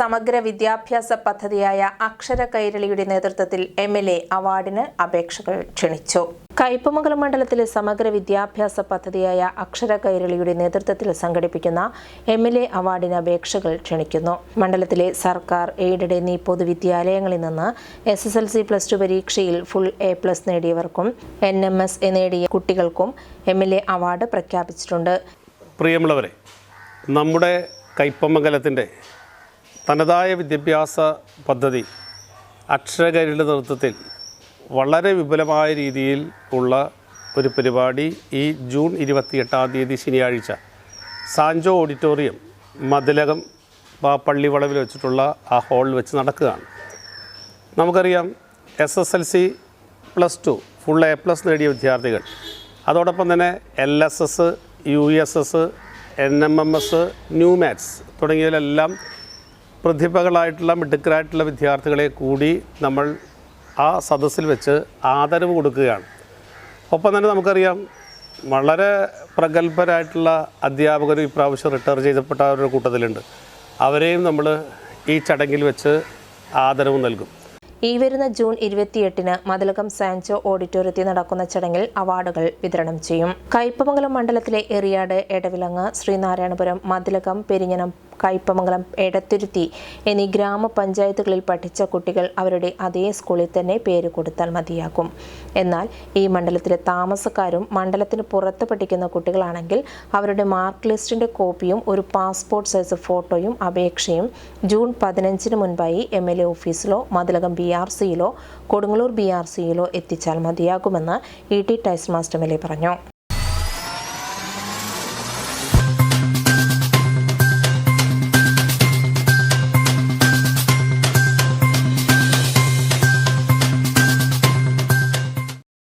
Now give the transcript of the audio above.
സമഗ്ര വിദ്യാഭ്യാസ പദ്ധതിയായ അക്ഷര കൈരളിയുടെ നേതൃത്വത്തിൽ എം എൽ എ അവാർഡിന് അപേക്ഷകൾ ക്ഷണിച്ചു. കയ്പമംഗലം മണ്ഡലത്തിലെ സമഗ്ര വിദ്യാഭ്യാസ പദ്ധതിയായ അക്ഷര കൈരളിയുടെ നേതൃത്വത്തിൽ സംഘടിപ്പിക്കുന്ന എം എൽ എ അവാർഡിന് അപേക്ഷകൾ ക്ഷണിക്കുന്നു. മണ്ഡലത്തിലെ സർക്കാർ എയ്ഡഡ് എന്നീ പൊതുവിദ്യാലയങ്ങളിൽ നിന്ന് S S L C plus two പരീക്ഷയിൽ ഫുൾ എ പ്ലസ് നേടിയവർക്കും എൻ എം എസ് നേടിയ കുട്ടികൾക്കും എം എൽ എ അവാർഡ് പ്രഖ്യാപിച്ചിട്ടുണ്ട്. പ്രിയമുള്ളവരെ നമ്മുടെ കയ്പമംഗലത്തിന്റെ തനതായ വിദ്യാഭ്യാസ പദ്ധതി അക്ഷരകരിയുടെ നേതൃത്വത്തിൽ വളരെ വിപുലമായ രീതിയിൽ ഉള്ള ഒരു പരിപാടി ഈ ജൂൺ ഇരുപത്തിയെട്ടാം തീയതി ശനിയാഴ്ച സാഞ്ചോ ഓഡിറ്റോറിയം മതിലകം പള്ളിവളവിൽ വെച്ചിട്ടുള്ള ആ ഹാളിൽ വെച്ച് നടക്കുകയാണ്. നമുക്കറിയാം S S L C plus two full A plus നേടിയ വിദ്യാർത്ഥികൾ. അതോടൊപ്പം തന്നെ L S S U S S N M M S new maths തുടങ്ങിയതിലെല്ലാം പ്രതിഭകളായിട്ടുള്ള മിടുക്കരായിട്ടുള്ള വിദ്യാർത്ഥികളെ കൂടി നമ്മൾ ആ സദസ്സിൽ വെച്ച് ആദരവ് കൊടുക്കുകയാണ്. ഒപ്പം തന്നെ നമുക്കറിയാം വളരെ പ്രഗത്ഭരായിട്ടുള്ള അധ്യാപകർ ഇപ്രാവശ്യം റിട്ടയർ ചെയ്തപ്പെട്ടവരുടെ കൂട്ടത്തിലുണ്ട്. അവരെയും നമ്മൾ ഈ ചടങ്ങിൽ വെച്ച് ആദരവ് നൽകും. ഈ വരുന്ന ജൂൺ ഇരുപത്തിയെട്ടിന് മതിലകം സാൻചോ ഓഡിറ്റോറിയത്തിൽ നടക്കുന്ന ചടങ്ങിൽ അവാർഡുകൾ വിതരണം ചെയ്യും. കയ്പമംഗലം മണ്ഡലത്തിലെ എറിയാട് എടവിലങ്ങ് ശ്രീനാരായണപുരം മതിലകം പെരിഞ്ഞനം കയ്പമംഗലം എടത്തുരുത്തി എന്നീ ഗ്രാമപഞ്ചായത്തുകളിൽ പഠിച്ച കുട്ടികൾ അവരുടെ അതേ സ്കൂളിൽ തന്നെ പേര് കൊടുത്താൽ മതിയാകും. എന്നാൽ ഈ മണ്ഡലത്തിലെ താമസക്കാരും മണ്ഡലത്തിന് പുറത്ത് പഠിക്കുന്ന കുട്ടികളാണെങ്കിൽ അവരുടെ മാർക്ക് ലിസ്റ്റിന്റെ കോപ്പിയും ഒരു പാസ്പോർട്ട് സൈസ് ഫോട്ടോയും അപേക്ഷയും ജൂൺ പതിനഞ്ചിന് മുൻപായി എം എൽ എ ഓഫീസിലോ മതിലകം ബി ആർ സിയിലോ കൊടുങ്ങല്ലൂർ ബി ആർ സിയിലോ എത്തിച്ചാൽ മതിയാകുമെന്ന് E T Taison master M L A പറഞ്ഞു.